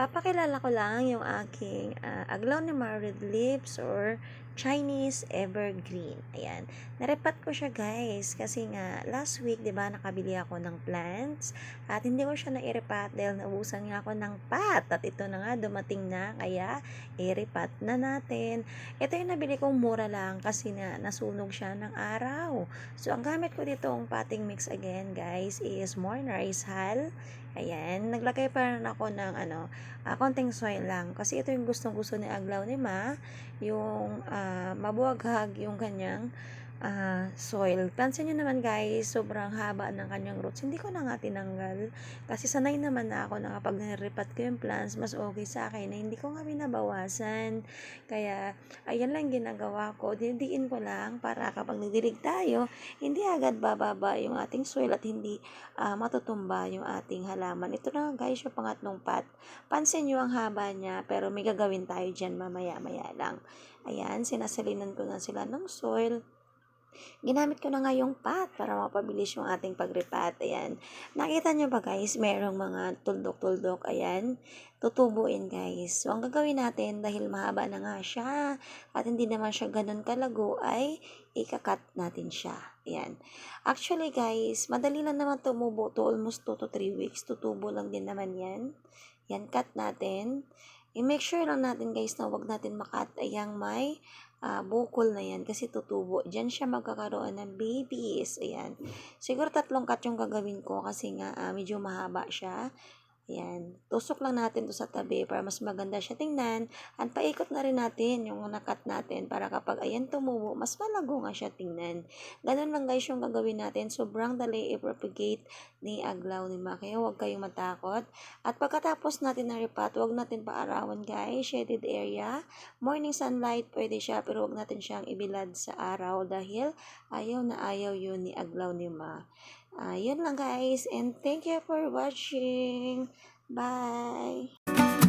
Papakilala ko lang yung aking uh, aglaw ni Red Lips or Chinese Evergreen. Ayan. Narepat ko siya guys kasi nga last week 'di ba nakabili ako ng plants at hindi ko siya na-irepat dahil naubusan nga ako ng pat at ito na nga dumating na kaya irepat na natin. Ito yung nabili kong mura lang kasi nga nasunog siya ng araw. So ang gamit ko dito ang potting mix again guys is more rice hull Ayan, naglagay pa rin ako ng ano, uh, konting soil lang. Kasi ito yung gustong gusto ni Aglaw ni Ma, yung uh, mabuwaghag yung kanyang uh, soil. Pansin nyo naman guys, sobrang haba ng kanyang roots. Hindi ko na nga tinanggal. Kasi sanay naman na ako na kapag naripat ko yung plants, mas okay sa akin na hindi ko nga binabawasan. Kaya, ayan lang ginagawa ko. Dindiin ko lang para kapag nagdilig tayo, hindi agad bababa yung ating soil at hindi uh, matutumba yung ating halaman. Ito na guys, yung pangatlong pot. Pansin nyo ang haba niya, pero may gagawin tayo dyan mamaya-maya lang. Ayan, sinasalinan ko na sila ng soil Ginamit ko na nga yung pat para mapabilis yung ating pagripat. Ayan. Nakita nyo ba guys, merong mga tuldok-tuldok. Ayan. Tutubuin guys. So, ang gagawin natin, dahil mahaba na nga siya, at hindi naman siya ganun kalago, ay ikakat natin siya. Ayan. Actually guys, madali lang naman tumubo to almost 2 to 3 weeks. Tutubo lang din naman yan. Yan, cut natin. I-make sure lang natin guys na wag natin makat ayang may uh, bukol na yan kasi tutubo. Diyan siya magkakaroon ng babies. Ayan. Siguro tatlong cut yung gagawin ko kasi nga uh, medyo mahaba siya. Ayan. Tusok lang natin to sa tabi para mas maganda siya tingnan. At paikot na rin natin yung nakat natin para kapag ayan tumubo, mas malago nga siya tingnan. Ganun lang guys yung gagawin natin. Sobrang dali i-propagate ni aglaw ni Ma. Kaya huwag kayong matakot. At pagkatapos natin na ripat, huwag natin paarawan guys. Shaded area. Morning sunlight pwede siya pero huwag natin siyang ibilad sa araw dahil ayaw na ayaw yun ni aglaw ni Ma. Uh, yun lang guys and thank you for watching. Bye!